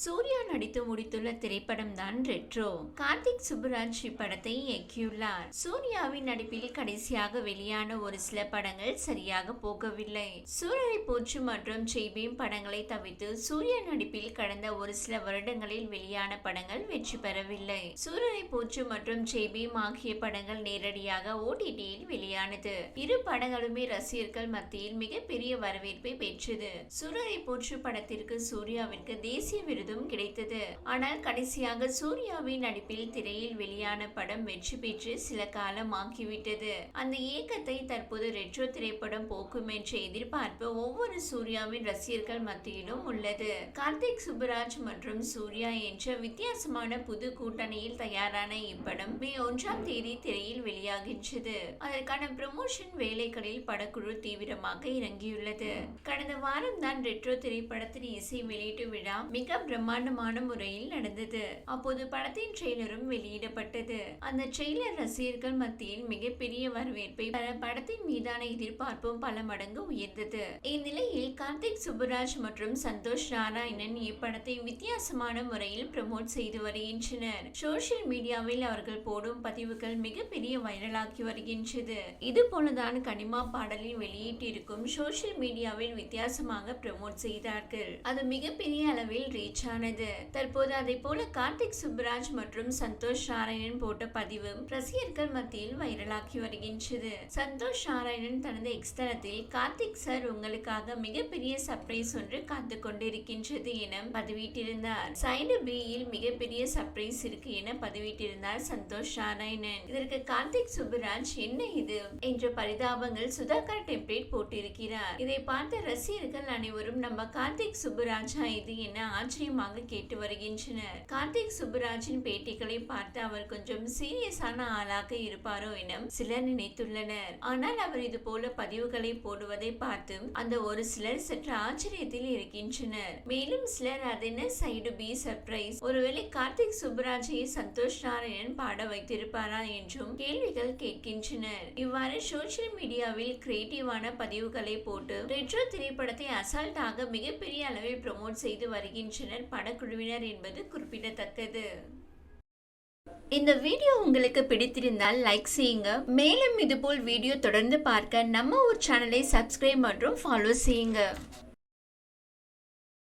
சூர்யா நடித்து முடித்துள்ள திரைப்படம் தான் ரெட்ரோ. கார்த்திக் சுப்புராஜ் இப்படத்தை இயக்கியுள்ளார். சூர்யாவின் நடிப்பில் கடைசியாக வெளியான ஒரு சில படங்கள் சரியாக போகவில்லை. சூரரை போற்று மற்றும் செய்பீம் படங்களை தவிர்த்து சூர்யா நடிப்பில் கடந்த ஒரு சில வருடங்களில் வெளியான படங்கள் வெற்றி பெறவில்லை. சூரரை போச்சு மற்றும் செய்பீம் ஆகிய படங்கள் நேரடியாக ஓடிடியில் வெளியானது. இரு படங்களுமே ரசிகர்கள் மத்தியில் மிகப்பெரிய வரவேற்பை பெற்றது. சூரரை போச்சு படத்திற்கு சூர்யாவிற்கு தேசிய விருதும் கிடைத்தது. ஆனால் கடைசியாக சூர்யாவின் நடிப்பில் திரையில் வெளியான படம் வெற்றி பெற்று சில காலம் ஆகிவிட்டது அந்த இயக்கத்தை தற்போது ரெட்ரோ திரைப்படம் போக்கும் என்ற எதிர்பார்ப்பு ஒவ்வொரு சூர்யாவின் ரசிகர்கள் மத்தியிலும் உள்ளது. கார்த்திக் சுப்புராஜ் மற்றும் சூர்யா என்ற வித்தியாசமான புது கூட்டணியில் தயாரான இப்படம் மே ஒன்றாம் தேதி திரையில் வெளியாகின்றது. அதற்கான ப்ரமோஷன் வேலைகளில் படக்குழு தீவிரமாக இறங்கியுள்ளது. கடந்த வாரம் தான் ரெட்ரோ திரைப்படத்தின் இசை வெளியீட்டு விழா மிக பிரம்மாண்டமான முறையில் நடந்தது. அப்போது படத்தின் ட்ரெய்லரும் வெளியிடப்பட்டது. அந்த ட்ரெய்லர் ரசிகர்கள் மத்தியில் மிகப்பெரிய வரவேற்பை படத்தின் மீதான எதிர்பார்ப்பும் பல மடங்கு உயர்ந்தது. இந்நிலையில் கார்த்திக் சுப்புராஜ் மற்றும் சந்தோஷ் நாராயணன் இப்படத்தை வித்தியாசமான முறையில் ப்ரமோட் செய்து வருகின்றனர். சோசியல் மீடியாவில் அவர்கள் போடும் பதிவுகள் மிகப்பெரிய வைரலாகி வருகின்றது. இது போலதான் கனிமா பாடலின் வெளியிட்டிருக்கும் சோசியல் மீடியாவில் வித்தியாசமாக ப்ரமோட் செய்தார்கள். அது மிகப்பெரிய அளவில் ரீச் ஆனது தற்போது அதை போல கார்த்திக் சுப்புராஜ் மற்றும் சந்தோஷ் நாராயணன் போட்ட பதிவும் ரசிகர்கள் மத்தியில் வைரலாகி வருகின்றது. சந்தோஷ் நாராயணன் தனது எக்ஸ்தலத்தில் கார்த்திக் சார் உங்களுக்காக மிகப்பெரிய சர்ப்ரைஸ் ஒன்று காத்து கொண்டிருக்கின்றது என பதிவிட்டிருந்தார். சைடு பியில் மிகப்பெரிய சர்ப்ரைஸ் இருக்கு என பதிவிட்டிருந்தார் சந்தோஷ் நாராயணன். இதற்கு கார்த்திக் சுப்புராஜ் என்ன இது என்ற பரிதாபங்கள் சுதாகர் டெம்ப்ளேட் போட்டிருக்கிறார். இதை பார்த்த ரசிகர்கள் அனைவரும் நம்ம கார்த்திக் சுப்ராஜா இது என ஆச்சரியமாக கேட்டு வருகின்றனர். கார்த்திக் சுப்புராஜின் பேட்டிகளை பார்த்து அவர் கொஞ்சம் சீரியஸான ஆளாக இருப்பாரோ என சிலர் நினைத்துள்ளனர். ஆனால் அவர் இது போல பதிவுகளை போடுவதை பார்த்து அந்த ஒரு சிலர் சற்று ஆச்சரியத்தில் இருக்கின்றனர். மேலும் சிலர் அதென சைடு பி சர்ப்ரைஸ் ஒருவேளை கார்த்திக் சுப்புராஜையை சந்தோஷ் நாராயணன் பாட வைத்திருப்பாரா என்றும் கேள்விகள் கேட்கின்றனர். இவ்வாறு சோசியல் மீடியாவில் கிரியேட்டிவான பதிவுகளை போட்டு ரெட்ரோ திரைப்படத்தை அசால்ட்டாக மிகப்பெரிய அளவில் ப்ரமோட் செய்து வருகின்றனர். படக்குழுவினர் என்பது குறிப்பிடத்தக்கது. இந்த வீடியோ உங்களுக்கு பிடித்திருந்தால் லைக் செய்யுங்க. மேலும் இதுபோல் வீடியோ தொடர்ந்து பார்க்க நம்ம ஒரு சேனலை சப்ஸ்கிரைப் மற்றும் ஃபாலோ செய்யுங்க.